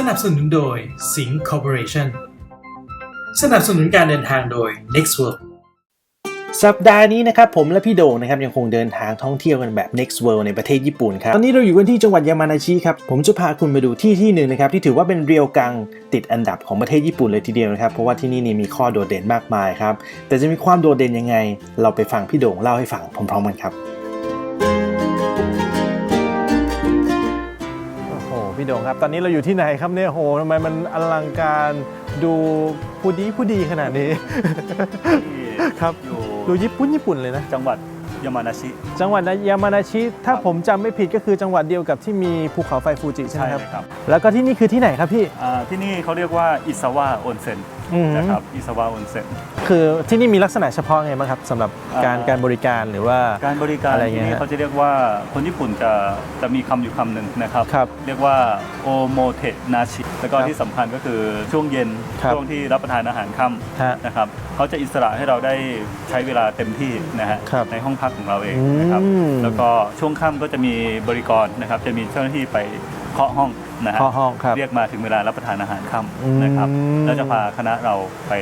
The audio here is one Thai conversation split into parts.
สนับสนุนโดย Sing Corporation สนับสนุนการเดินทางโดย Next World สัปดาห์นี้นะครับผมและพี่โด่งนะครับยังคงเดินทางท่องเที่ยวกันแบบ next world ในประเทศญี่ปุ่นครับ ตอนนี้เราอยู่กันที่จังหวัดยามานาชิครับ ผมจะพาคุณไปดูที่ที่หนึ่งนะครับที่ถือว่าเป็นเรียวกังติดอันดับของประเทศญี่ปุ่นเลยทีเดียวนะครับ เพราะว่าที่นี่นี่มีข้อโดดเด่นมากมายครับ แต่จะมีความโดดเด่นยังไง เราไปฟังพี่โด่งเล่าให้ฟังพร้อมๆกันครับ พี่โด่งครับ ตอนนี้เราอยู่ที่ไหนครับเนี่ยโหทำไมมันอลังการดูผู้ดีผู้ดีขนาดนี้ ครับอยู่ดูญี่ปุ่นญี่ปุ่นเลยนะ จังหวัดยามานาชิ จังหวัดยามานาชิ ถ้าผมจำไม่ผิดก็คือจังหวัดเดียวกับที่มีภูเขาไฟฟูจิใช่ไหมครับเลยครับ แล้วก็ที่นี่คือที่ไหนครับพี่ อ่าที่นี่เขาเรียกว่าอิซาวะออนเซ็น อืม นะครับอิซาวะออนเซ็น คือที่นี่มีลักษณะเฉพาะไงบ้างครับสำหรับการอ่า การบริการหรือว่า การบริการอะไรที่เงี้ยนี่ฮะเขาจะเรียกว่าคนญี่ปุ่นจะจะมีคำอยู่คำหนึ่งนะครับ ครับเรียกว่าโอโมเทนาชิแล้วก็ครับที่สำคัญก็คือช่วงเย็นครับช่วงที่รับประทานอาหารค่ฮะำนะครับเขาจะอิสระให้เราได้ใช้เวลาเต็มที่นะฮะครับในห้องพักของเราเองนะครับอืม แล้วก็ช่วงค่ำก็จะมีบริกรนะครับจะมีเจ้าหน้าที่ไปเคาะห้อง นะฮะข้อห้องครับเรียกมาถึงเวลารับประทานอาหารค่อืมำนะครับแล้วจะพาคณะเราไป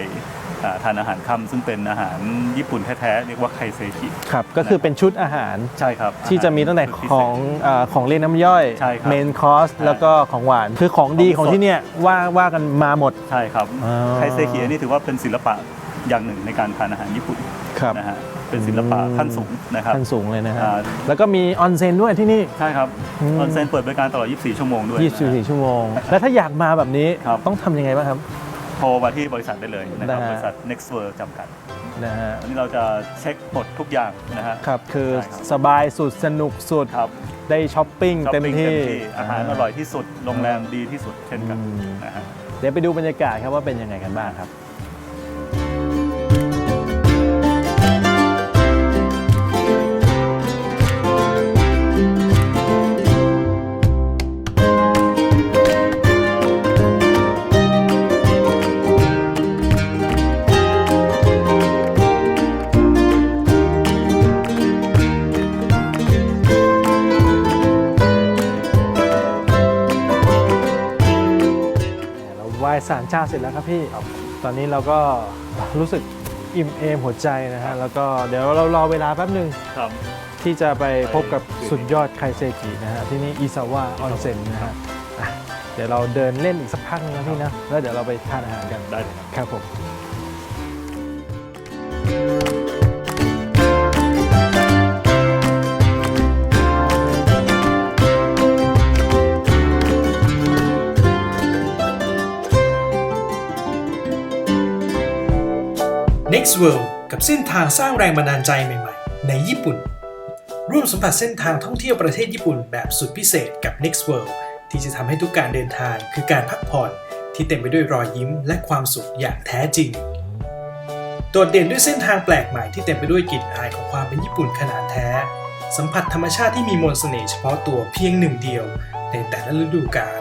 อ่าทานอาหารค่ำซึ่งเป็นอาหารญี่ปุ่นแท้ๆเรียกว่าไคเซคิครับก็คือเป็นชุดอาหารใช่ครับที่จะมีตั้งแต่าหารพิขเศษองเออของเล่นน้ำย่อยใช่ครับเมนคอร์สใช่แล้วก็ของหวานคือของดีของสดของที่เนี่ยว่าว่ากันมาหมดใช่ครับอ๋อไคเซคิอันนี่ถือว่าเป็นศิลปะอย่างหนึ่งในการทานอาหารญี่ปุ่นครับนะฮะ เป็นศิลปะอืมขั้นสูงนะครับขั้นสูงเลยนะฮะอ่าแล้วก็มีออนเซ็นด้วยที่นี่ใช่ครับอืมออนเซ็นเปิดบริการตลอด 24 ชั่วโมงด้วยนะฮะ24 ชั่วโมง แล้วถ้าอยากมาแบบนี้ครับต้องทำยังไงบ้างครับโทรมาที่บริษัทได้เลยนะครับได้ฮะบริษัท Next World จำกัดนะฮะอันนี้เราจะเช็คหมดทุกอย่างนะฮะครับคือใช่ครับสบายสุดสนุกสุดครับได้ช้อปปิ้งช้อปเต็มปิ้งที่อาหารอร่อยที่สุดโรงแรมดีที่สุดเช่นกันอืมนะฮะเดี๋ยวไปดูบรรยากาศครับว่าเป็นยังไงกันบ้างครับ เราไหว้ศาลเจ้าเสร็จแล้วครับพี่ ตอนนี้เราก็รู้สึกอิ่มเอมหัวใจนะฮะ แล้วก็เดี๋ยวเรารอเวลาแป๊บหนึ่งครับ ที่จะไปพบกับสุดยอดไคเซกินะฮะ ที่นี่อิซาวะออนเซ็นนะฮะอะเดี๋ยวเราเดินเล่นอีกสักพักนึงนะพี่นะ แล้วเดี๋ยวเราไปทานอาหารกันได้เลยครับ ครับผม Next World กับเส้นทางสร้างแรงบันดาลใจใหม่ๆ ในญี่ปุ่น ร่วมสัมผัสเส้นทางท่องเที่ยวประเทศญี่ปุ่นแบบสุดพิเศษกับ Next World ที่จะทำให้ทุกการเดินทางคือการพักผ่อนที่เต็มไปด้วยรอยยิ้มและความสุขอย่างแท้จริง โดดเด่นด้วยเส้นทางแปลกใหม่ที่เต็มไปด้วยกลิ่นอายของความเป็นญี่ปุ่นขนาดแท้ สัมผัสธรรมชาติที่มีมนต์เสน่ห์เฉพาะตัวเพียงหนึ่งเดียว ในแต่ละฤดูกาล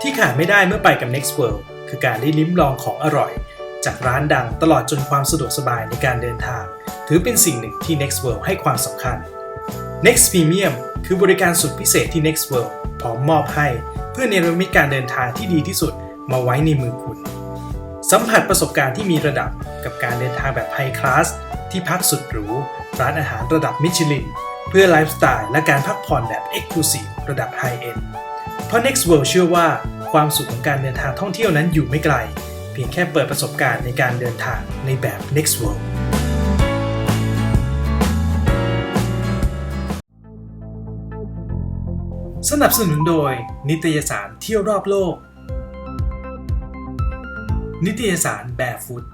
ที่ขาดไม่ได้เมื่อไปกับ Next World คือการได้ลิ้มลองของอร่อย จากร้านดังตลอดจนความสะดวกสบายในการเดินทาง ถือเป็นสิ่งหนึ่งที่ Next World ให้ความสำคัญ Next Premium คือบริการสุดพิเศษที่ Next World พร้อมมอบให้ เพื่อเนรมิตการเดินทางที่ดีที่สุดมาไว้ในมือคุณ สัมผัสประสบการณ์ที่มีระดับกับการเดินทางแบบไฮคลาสที่พักสุดหรู ร้านอาหารระดับมิชลิน เพื่อไลฟ์สไตล์และการพักผ่อนแบบ Exclusive ระดับไฮเอ็นเพราะ Next World เชื่อว่าความสุขของการเดินทางท่องเที่ยวนั้นอยู่ไม่ไกล เพียงแค่เปิดประสบการณ์ในการเดินทางในแบบ Next World สนับสนุนโดย นิตยสารเที่ยวรอบโลก นิตยสารแบบฟุต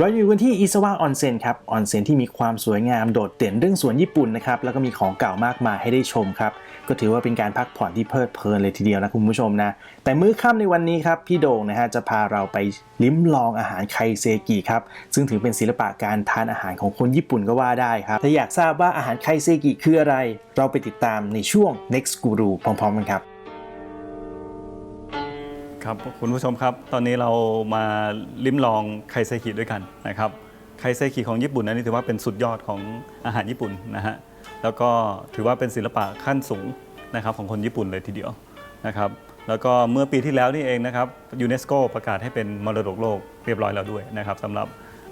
เราอยู่กันที่อิซาวะออนเซ็นครับออนเซ็นที่มีความสวยงามโดดเด่นเรื่องสวนญี่ปุ่นนะครับแล้วก็มีของเก่ามากมายให้ได้ชมครับก็ถือว่าเป็นการพักผ่อนที่เพลิดเพลินเลยทีเดียวนะคุณผู้ชมนะแต่มื้อค่ำในวันนี้ครับพี่โด่งนะฮะจะพาเราไปลิ้มลองอาหารไคเซกิครับซึ่งถือเป็นศิลปะการทานอาหารของคนญี่ปุ่นก็ว่าได้ครับถ้าอยากทราบว่าอาหารไคเซกิคืออะไร เราไปติดตามในช่วง next guru พร้อมๆกันครับ ครับคุณผู้ชมครับ ตอนนี้เรามาลิ้มลองไคเซคิด้วยกันนะครับไคเซคิของญี่ปุ่นนั้นนี่ถือว่าเป็นสุดยอดของอาหารญี่ปุ่นนะฮะแล้วก็ถือว่าเป็นศิลปะขั้นสูงนะครับของคนญี่ปุ่นเลยทีเดียวนะครับแล้วก็เมื่อปีที่แล้วนี่เองนะครับยูเนสโกประกาศให้เป็นมรดกโลกเรียบร้อยแล้วด้วยนะครับสำหรับ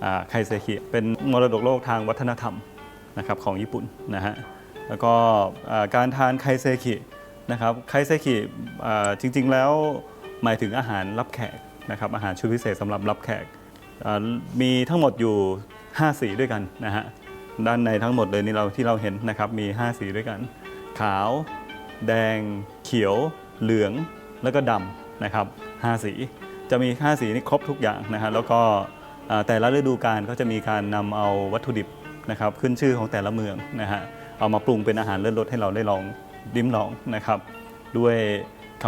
อ่าไคเซคิเป็นมรดกโลกทางวัฒนธรรมนะครับของญี่ปุ่นนะฮะแล้วก็การทานไคเซคินะครับไคเซคิจริง ๆ แล้ว หมายถึงอาหารรับแขกนะครับอาหารชุดพิเศษสำหรับรับแขกมีทั้งหมดอยู่ 5 สีด้วยกันนะฮะด้านในทั้งหมดเลยนี่เราที่เราเห็นนะครับมี 5 สีด้วยกัน ขาว แดง เขียว เหลืองแล้วก็ดำนะครับ5สีจะมี 5 สีนี่ครบทุกอย่างนะฮะแล้วก็แต่ละฤดูกาลก็จะมีการนำเอาวัตถุดิบนะครับขึ้นชื่อของแต่ละเมืองนะฮะเอามาปรุงเป็นอาหารเลิศรสให้เราได้ลองลิ้มลองนะครับ ด้วย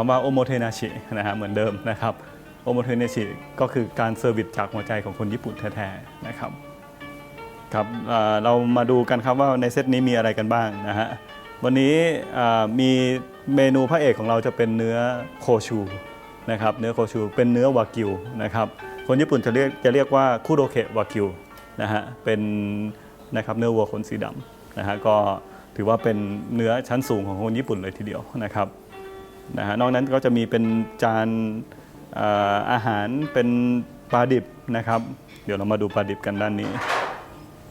คำว่าโอโมเทนาชินะฮะเหมือนเดิมนะครับโอโมเทนาชิก็คือการเซอร์วิสจากหัวใจของคนญี่ปุ่นแท้ๆนะครับครับเเรามาดูกันครับว่าในเซตนี้มีอะไรกันบ้างนะฮะวันนี้มีเมนูพระเอกของเราจะเป็นเนื้อโคชูนะครับเนื้อโคชูเป็นเนื้อวากิวนะครับคนญี่ปุ่นจะเรียกจะเรียกว่าคุโรเคะวากิวนะฮะเป็นนะครับเนื้อวัวขนสีดำนะฮะก็ถือว่าเป็นเนื้อชั้นสูงของคนญี่ปุ่นเลยทีเดียวนะครับ นะฮะนอกนั้นก็จะมีเป็นจานเอ่ออาหารเป็นปลาดิบนะครับ เดี๋ยวเรามาดูปลาดิบกันด้านนี้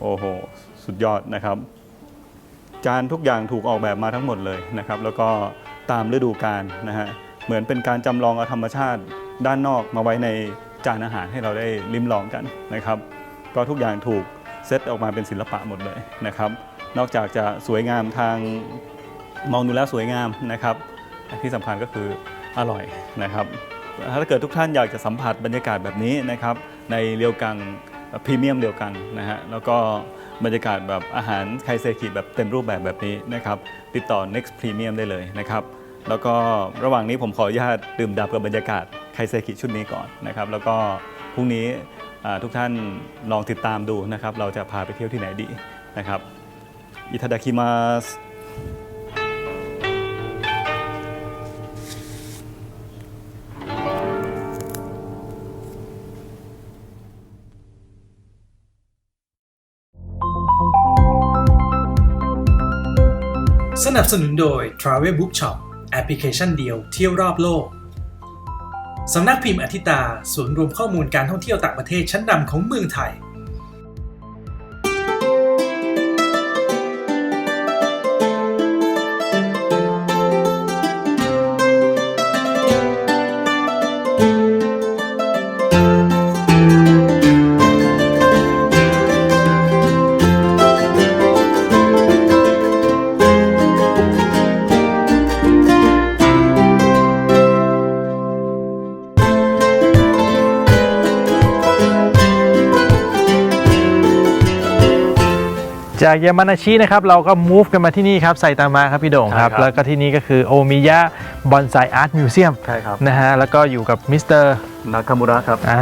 โอ้โห สุดยอดนะครับ จานทุกอย่างถูกออกแบบมาทั้งหมดเลยนะครับ แล้วก็ตามฤดูกาลนะฮะเหมือนเป็นการจำลองเอาธรรมชาติด้านนอกมาไว้ในจานอาหารให้เราได้ลิ้มลองกันนะครับ ก็ทุกอย่างถูกเซตออกมาเป็นศิลปะหมดเลยนะครับ นอกจากจะสวยงามทางมองดูแล้วสวยงามนะครับ ที่สำคัญก็คืออร่อยนะครับ ถ้าเกิดทุกท่านอยากจะสัมผัสบรรยากาศแบบนี้นะครับ ในเรียวกังพรีเมียมเรียวกังนะฮะแล้วก็บรรยากาศแบบอาหารไคเซคิแบบเต็มรูปแบบแบบนี้นะครับติดต่อ Next Premium ได้เลยนะครับ แล้วก็ระหว่างนี้ผมขออนุญาตดื่มด่ำกับบรรยากาศไคเซคิชุดนี้ก่อนนะครับ แล้วก็พรุ่งนี้ทุกท่านลองติดตามดูนะครับ เราจะพาไปเที่ยวที่ไหนดีนะครับอิทาดาคิมาส สนับสนุนโดย Travel Book Shop แอปพลิเคชันเดียวเที่ยวรอบโลก สำนักพิมพ์อธิตา ศูนย์รวมข้อมูลการท่องเที่ยวต่างประเทศชั้นนำของเมืองไทย จากยามานาชินะครับเราก็ move กันมาที่นี่ครับไซตามะครับพี่โด่งครับ ใช่ครับ แล้วก็ที่นี่ก็คือโอมิยะบอนไซอาร์ตมิวเซียมใช่ครับนะฮะแล้วก็อยู่กับมิสเตอร์นาคามุระครับ อ่า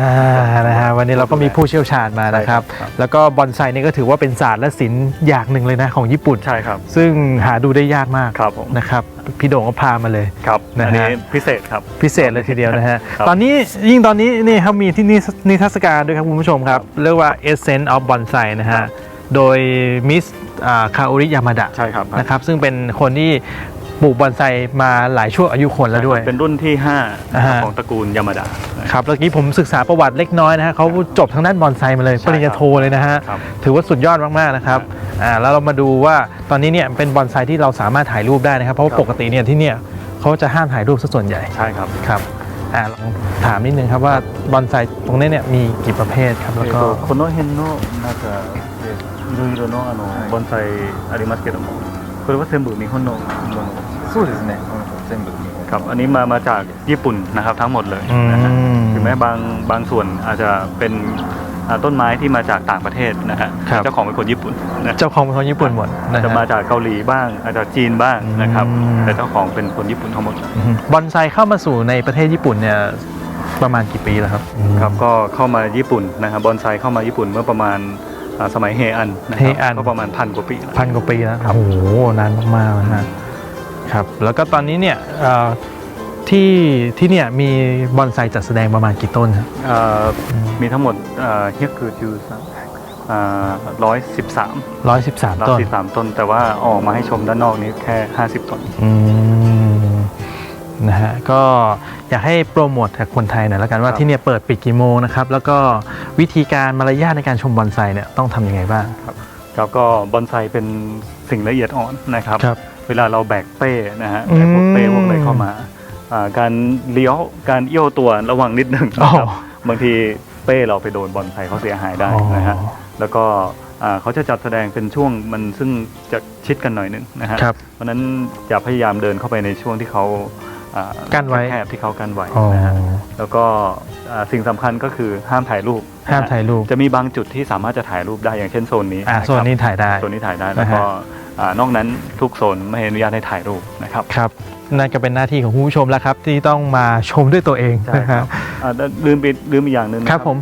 นะฮะวันนี้เราก็มีผู้เชี่ยวชาญมานะครับ ใช่ครับ แล้วก็บอนไซนี่ก็ถือว่าเป็นศาสตร์และศิลป์อย่างหนึ่งเลยนะของญี่ปุ่น ใช่ครับ ซึ่งหาดูได้ยากมากครับผม นะครับพี่โด่งก็พามาเลย ครับนะฮะ อันนี้พิเศษครับ พิเศษเลยทีเดียวนะฮะ ครับ ตอนนี้ยิ่งตอนนี้นี่ครับมีที่นิทรนิทรรศการด้วยครับคุณผู้ชมครับ เรียกว่า Essence of Bonsai นะครัฮะบ โดยมิสคาโอริยามาดะใช่ครับนะครับ ซึ่งเป็นคนที่ปลูกบอนไซมาหลายชั่วอายุคนแล้วด้วย เป็นรุ่นที่ 5 ของตระกูลยามาดะครับเมื่อกี้ผมศึกษาประวัติเล็กน้อยนะฮะเขาจบทางด้านบอนไซมาเลยปริญญาโทเลยนะฮะ ถือว่าสุดยอดมากๆนะครับอ่าแล้วเรามาดูว่าตอนนี้เนี่ยเป็นบอนไซที่เราสามารถถ่ายรูปได้นะครับ เพราะปกติเนี่ยที่เนี่ยเขาจะห้ามถ่ายรูปซะส่วนใหญ่ใช่ครับครับอ่าลองถามนิดนึงครับว่าบอนไซตรงนี้เนี่ยมีกี่ประเภทครับแล้วก็คโนเฮนโนน่าจะ いろいろのあの盆栽ありますけどもこれは全部日本のものそうですね、全部日本 ครับ อันนี้มามาจากญี่ปุ่นนะครับทั้งหมดเลย อืม นะฮะถึงแม้บางบางส่วนอาจจะเป็น อ่าต้นไม้ที่มาจากต่างประเทศนะฮะ ครับ เจ้าของเป็นคนญี่ปุ่นนะ เจ้าของเป็นคนญี่ปุ่นหมดนะ จะ ฮะ มาจากเกาหลีบ้างอาจจะจีนบ้างนะครับ อืม แต่เจ้าของเป็นคนญี่ปุ่นทั้งหมด อืมบอนไซเข้ามาสู่ในประเทศญี่ปุ่นเนี่ยประมาณกี่ปีแล้วครับ ครับก็เข้ามาญี่ปุ่นนะครับบอนไซเข้ามาญี่ปุ่นเมื่อประมาณอ่า สมัยเฮอันนะครัเฮอันก็ประมาณพันกว่าปีแล้ว พันกว่าปีแล้วโอ้โหนานมากๆนะฮะครับ แล้วก็ตอนนี้เนี่ยเอ่อที่ที่เนี่ยมีบอนไซจัดแสดงประมาณกี่ต้นครับอ่ามีทั้งหมดเฮียคือจูร้อยสิบสามร้อยสิบสามร้อยต้นสิบสามต้น แต่ว่าออกมาให้ชมด้านนอกนี้แค่ห้าสิบต้น อืมนะฮะก็ อยากให้โปรโมทกับคนไทยหน่อยแล้วกันว่าครับที่เนี่ยเปิดปิดกี่โมงนะครับแล้วก็วิธีการมารยาทในการชมบอนไซเนี่ยต้องทำยังไงบ้าง ครับก็บอนไซเป็นสิ่งละเอียดอ่อนนะครับ ครับเวลาเราแบกเป้นะฮะอืมแบกพวกเป้พวกอะไรเข้ามาอ่าการเลี้ยวการเอี้ยวตัวระวังนิดหนึ่งนะครับอ๋อบางทีเป้เราไปโดนบอนไซเขาเสียหายได้นะฮะอ๋อแล้วก็อ่าเขาจะจัดแสดงเป็นช่วงมันซึ่งจะชิดกันหน่อยหนึ่งนะฮะครับ เพราะฉะนั้นอย่าพยายามเดินเข้าไปในช่วงที่เขาอ่า กั้นไว้แคบๆที่เขากั้นไว้อ๋อนะฮะแล้วก็อ่าสิ่งสำคัญก็คือห้ามถ่ายรูปนะฮะห้ามถ่ายรูปจะมีบางจุดที่สามารถจะถ่ายรูปได้อย่างเช่นโซนนี้อ่าะครับโซนนี้ถ่ายได้โซนนี้ถ่ายได้แล้วก็อ่านอกนั้นทุกโซนไม่อนุญาตให้ถ่ายรูปนะครับครับนั่นก็เป็นหน้าที่ของคุณผู้ชมแล้วครับที่ต้องมาชมด้วยตัวเองใช่นะคครัรับบอ่าแล้วลืมไปลืมอีกอย่างหนึ่งนะครับผม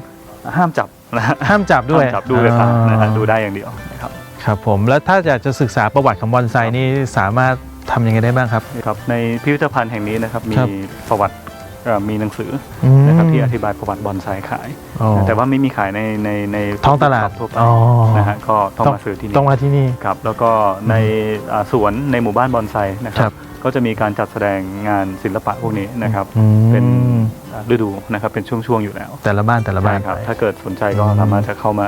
ห้ามจับนะฮะห้ามจับด้วยห้ามจับดูด้วยตานะฮะอ่าดูได้อย่างเดียวนะครับครับผมแล้วถ้าอยากจะศึกษาประวัติของบอนไซนี่สามารถ ทำยังไงได้บ้างครับ ครับในพิพิธภัณฑ์แห่งนี้นะครับมีครับประวัติเอ่อมีหนังสืออือมนะครับที่อธิบายประวัติบอนไซขาย อ๋อแต่ว่าไม่มีขายในในในท้องตลาดทั่วไปอ๋อ นะฮะก็ต้องมาซื้อที่นี่ ต้องมาที่นี่ ครับแล้วก็ในอ่าสวนในหมู่บ้านบอนไซนะคครัรับ บก็จะมีการจัดแสดงงานศิลปะพวกนี้นะครับ อืมเป็นอ่าฤดูนะครับเป็นช่วงๆอยู่แล้วแต่ละบ้านแต่ละบ้านใช่ครับไป ถ้าเกิดสนใจก็อืม สามารถจะเข้ามา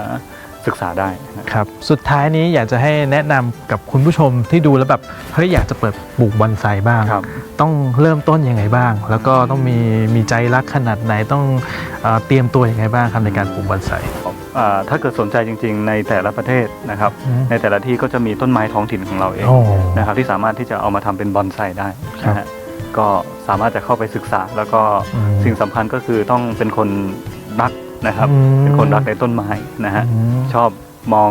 ศึกษาได้นะครับครับ สุดท้ายนี้อยากจะให้แนะนำกับคุณผู้ชมที่ดูแล้วแบบเฮ้ยอยากจะเปิดปลูกบอนไซบ้าง ครับ ต้องเริ่มต้นยังไงบ้าง แล้วก็ต้องมีมีใจรักขนาดไหนต้องเอ่อเตรียมตัวยังไงบ้างครับในการปลูกบอนไซ อ่าถ้าเกิดสนใจจริง ๆ ในแต่ละประเทศนะครับ อืม ในแต่ละที่ก็จะมีต้นไม้ท้องถิ่นของเราเอง โอ้ นะครับที่สามารถที่จะเอามาทำเป็นบอนไซได้ครับนะฮะก็สามารถจะเข้าไปศึกษา แล้วก็อืม สิ่งสำคัญก็คือต้องเป็นคนรัก นะครับอืมเป็นคนรักในต้นไม้นะฮะอืมชอบมอง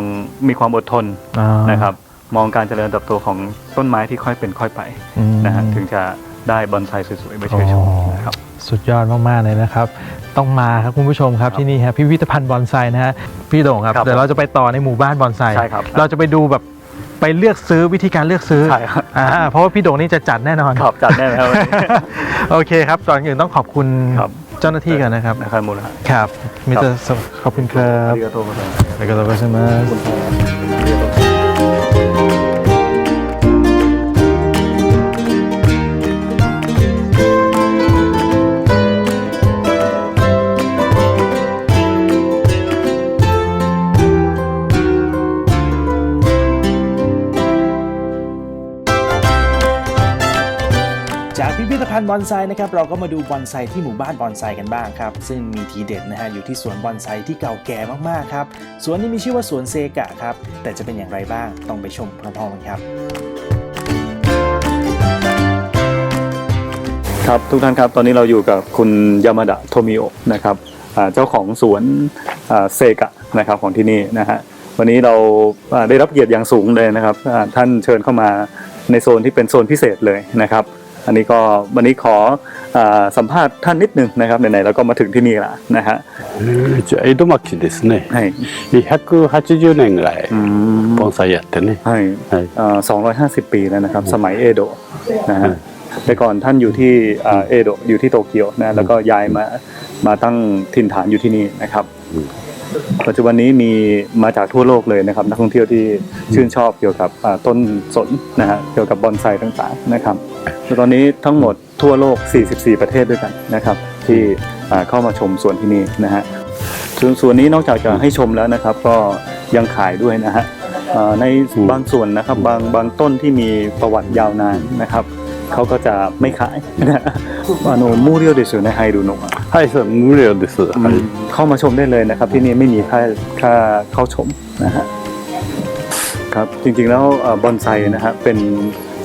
มีความอดทนอ่านะครับมองการเจริญเติบโตของต้นไม้ที่ค่อยเป็นค่อยไปอืมนะฮะถึงจะได้บอนไซสวยๆไปช่วยชมนะครับสุดยอดมากๆเลยนะครับ ต้องมาครับคุณผู้ชมครับครับที่นี่ครับพิพิธภัณฑ์บอนไซนะฮะพี่โด่งครับครับเดี๋ยวเราจะไปต่อในหมู่บ้านบอนไซใช่ครับเราจะไปดูแบบไปเลือกซื้อวิธีการเลือกซื้อใช่ครับอ่าเพราะว่าพี่โด่งนี่จะจัดแน่นอนครับจัดแน่นะครับวันนี้โอเคครับก่อนอื่นต้องขอบคุณครับ เจ้าหน้าที่กันนะครับ นะครับมูลค่า ครับมิสเตอร์ขอบคุณครั あ บ りがとうございます ありがとうございます พิพิธภัณฑ์บอนไซนะครับเราก็มาดูบอนไซที่หมู่บ้านบอนไซกันบ้างครับ ซึ่งมีทีเด็ดนะฮะอยู่ที่สวนบอนไซที่เก่าแก่มากๆครับสวนนี้มีชื่อว่าสวนเซกะครับ แต่จะเป็นอย่างไรบ้างต้องไปชมพร้อมๆกันครับ ครับทุกท่านครับตอนนี้เราอยู่กับคุณยามาดะโทมิโอะนะครับอ่าเจ้าของสวนอ่าเซกะนะครับของที่นี่นะฮะวันนี้เราอ่าได้รับเกียรติอย่างสูงเลยนะครับอ่าท่านเชิญเข้ามาในโซนที่เป็นโซนพิเศษเลยนะครับ อันนี้ก็วันนี้ขออาสัมภาษณ์ท่านนิดนึงนะครับไหนๆเราก็มาถึงที่นี่ละนะฮะ えーじゃあ江戸末期ですね ให้ 180年ぐらい อืม 盆栽やってね ให้ はい สองร้อยห้าสิบปีแล้วนะครับ สมัยเอโดะนะฮะแต่ก่อนท่านอยู่ที่อ่าเอโดะอยู่ที่โตเกียวนะแล้วก็ย้ายมามาตั้งถิ่นฐานอยู่ที่นี่นะครับ ปัจจุบันนี้มีมาจากทั่วโลกเลยนะครับ นักท่องเที่ยวที่ชื่นชอบเกี่ยวกับอ่าต้นสนนะฮะเกี่ยวกับบอนไซต่างๆนะครับแล้ว ตอนนี้ทั้งหมดทั่วโลก 44 ประเทศด้วยกันนะครับ ที่อ่าเข้ามาชมสวนที่นี่นะฮะส่วนส่วนนี้นอกจากจะให้ชมแล้วนะครับ ก็ยังขายด้วยนะฮะอ่าในบางส่วนนะครับบางบางต้นที่มีประวัติยาวนานนะครับเขาก็จะไม่ขายนะฮะあの無料ですよね入るのがはいそう無料です、はい เข้ามาชมได้เลยนะครับ ที่นี่ไม่มีค่าค่าเข้าชมนะฮะครับจริงๆแล้วเอ่อบอนไซนะฮะเป็น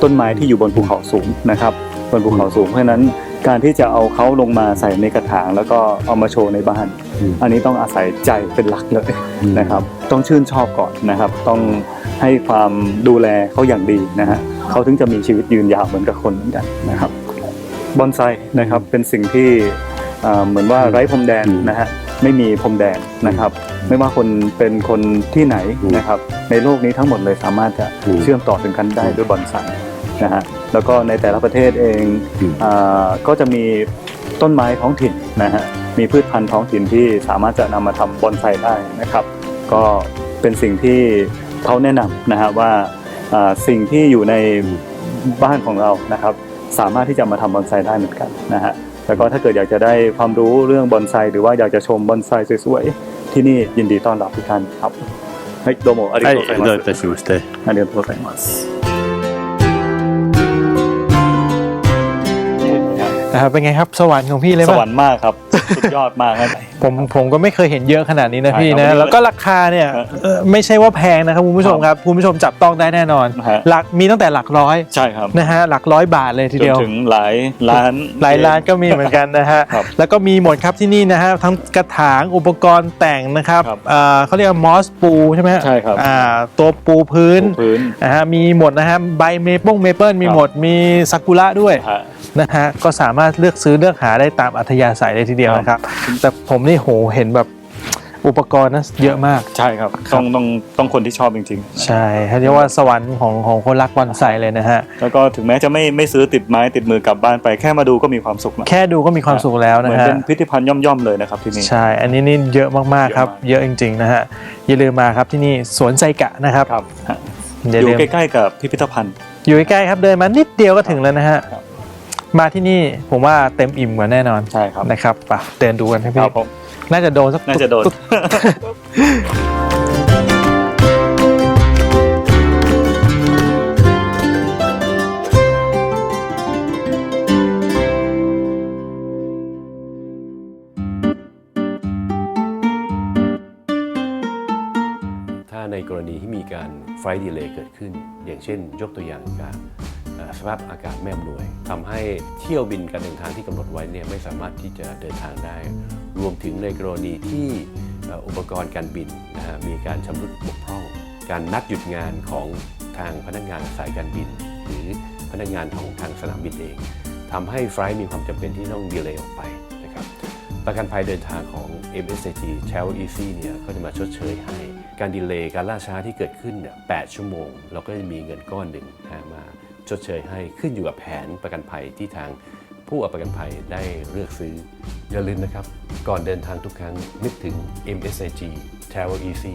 ต้นไม้ที่อยู่บนภูเขาสูงนะครับ บนภูเขาสูงเพราะฉะนั้นการที่จะเอาเขาลงมาใส่ในกระถาง แล้วก็เอามาโชว์ในบ้านอืมอันนี้ต้องอาศัยใจเป็นหลักเลยนะครับ ต้องชื่นชอบก่อนนะครับ ต้องให้ความดูแลเขาอย่างดีนะฮะเขาถึงจะมีชีวิตยืนยาวเหมือนกับคนเหมือนกันนะครับบอนไซนะครับเป็นสิ่งที่เอ่อเหมือนว่าไร้พรมแดนอืมนะฮะไม่มีพรมแดนนะครับ ไม่ว่าคนเป็นคนที่ไหนอืมนะครับ ในโลกนี้ทั้งหมดเลยสามารถจะอืมเชื่อมต่อถึงกันได้ด้วยบอนไซ นะฮะแล้วก็ในแต่ละประเทศเอง อืม อ่าก็จะมีต้นไม้ท้องถิ่นนะฮะมีพืชพันธุ์ท้องถิ่นที่สามารถจะนำมาทำบอนไซได้นะครับ ก็เป็นสิ่งที่เขาแนะนำนะฮะว่าอ่าสิ่งที่อยู่ในบ้านของเรานะครับ สามารถที่จะมาทำบอนไซได้เหมือนกันนะฮะแล้วก็ถ้าเกิดอยากจะได้ความรู้เรื่องบอนไซหรือว่าอยากจะชมบอนไซสวยๆที่นี่ยินดีต้อนรับทุกท่านครับはいどうもありがはい、とうございますどういたしまして。ありがとうございます。 นะครับเป็นไงครับสวรรค์ของพี่เลยสป่ะวรรค์มากครับ สุดยอดมากครับ ผมผมก็ไม่เคยเห็นเยอะขนาดนี้นะใช่พี่ครันะบแล้วก็ราคาเนี่ยครับเอ่อไม่ใช่ว่าแพงนะครับคุณผู้ชมครับคุณผู้ชมจับต้องได้แน่นอน ฮะ หลักมีตั้งแต่หลักร้อยใช่ครับนะฮะหลักร้อยบาทเลยทีจเดีนยว ถึงหลายล้าน หลายร้านก็มีเหมือนกันนะฮะ ครับแล้วก็มีหมดครับที่นี่นะฮะทั้งกระถางอุปกรณ์แต่งนะครับครับอ่าเขาเรียกว่ามอสปูใช่ไหมฮะใช่ครับ อ่าตัวปูพื้นปูพื้นนะฮะมีหมดนะฮะใบเมเปิลเมเปิลมีครับหมดมีซากุระด้วยฮะ นะฮะก็สามารถเลือกซื้อเลือกหาได้ตามอัธยาศัยเลยทีเดียวครับ นะครับ แต่ผมนี่โหเห็นแบบอุปกรณ์นะเยอะมาก ใช่ครับ ต้องต้องต้องคนที่ชอบจริงๆ ใช่เรียกว่าสวรรค์ของของคนรักบอนไซเลยนะฮะ แล้วก็ถึงแม้จะไม่ไม่ซื้อติดไม้ติดมือกลับบ้านไปแค่มาดูก็มีความสุขแล้วแค่ดูก็มีความสุขแล้วเหนะมือนฮะ เป็นพิพิธภัณฑ์ย่อมๆเลยนะครับที่นี่ ใช่ อันนี้นี่เยอะมากๆครับเยอะมากเยอะจริงๆนะฮะ อย่าลืมมาครับที่นี่สวนไซกะนะครับครับฮะอย่าอยู่ลืมใกล้ๆกับพิพิธภัณฑ์ อยู่ใกล้ๆครับเดินมานิดเดียวก็ถึงแล้วนะฮะ ครับ มาที่นี่ผมว่าเต็มอิ่มกว่าแน่นอนใช่ครับนะครับไปเดินดูกันครับคพี่รับผมน่าจะโดนสักน่าจะโดนตุ๊กถ้าในกรณีที่มีการไฟล์ดีเลย์เกิดขึ้น อย่างเช่น ยกตัวอย่างการเอ่อ สภาพอากาศไม่อำนวยทำให้เที่ยวบินการเดินทางที่กำหนดไว้เนี่ยไม่สามารถที่จะเดินทางได้ รวมถึงในกรณีที่อุปกรณ์การบินนะฮะมีการชำรุดบกพร่อง การนัดหยุดงานของทางพนักงานสายการบิน หรือพนักงานของทางสนามบินเองทำให้ไฟล์มีความจำเป็นที่ต้องดีเลย์ออกไปนะครับประกันภัยเดินทางของ MSAG Travel Easy เนี่ยก็จะมาชดเชยให้ การดีเลย์การล่าช้าที่เกิดขึ้นเนี่ย8ชั่วโมง เราก็จะมีเงินก้อนหนึ่งนะฮะมา ชดเชยให้ขึ้นอยู่กับแผนประกันภัยที่ทางผู้เอาประกันภัยได้เลือกซื้อ อย่าลืมนะครับ ก่อนเดินทางทุกครั้งนึกถึง MSIG Travel Easy